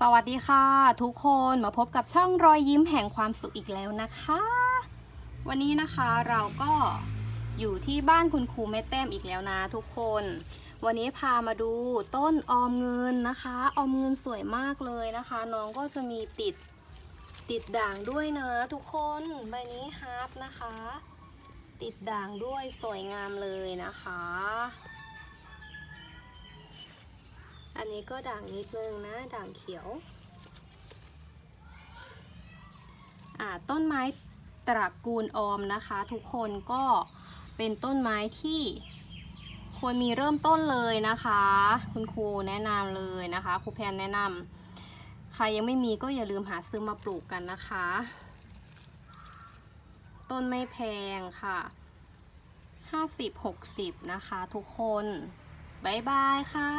สวัสดีค่ะ ทุกคนมาพบกับช่องรอยยิ้มแห่งความสุขอีกแล้วนะคะ วันนี้นะคะเราก็อยู่ที่บ้านคุณครูแม่แต้มอีกแล้วนะทุกคน วันนี้พามาดูต้นออมเงินนะคะออมเงินสวยมากเลยนะคะ น้องก็จะมีติดติดด่างด้วยนะทุกคนใบนี้ฮาร์ปนะคะ ติดด่างด้วยสวยงามเลยนะคะ นี้ก็ด่างนิดนึงนะ ด่างเขียว อ่า ต้นไม้ตระกูลออมนะคะ ทุกคนก็เป็นต้นไม้ที่ควรมีเริ่มต้นเลยนะคะ คุณครูแนะนำเลยนะคะครูแพนแนะนำใครยังไม่มีก็อย่าลืมหาซื้อมาปลูกกันนะคะ ต้นไม่แพงค่ะ 50-60 นะคะทุกคน บ๊ายบายค่ะ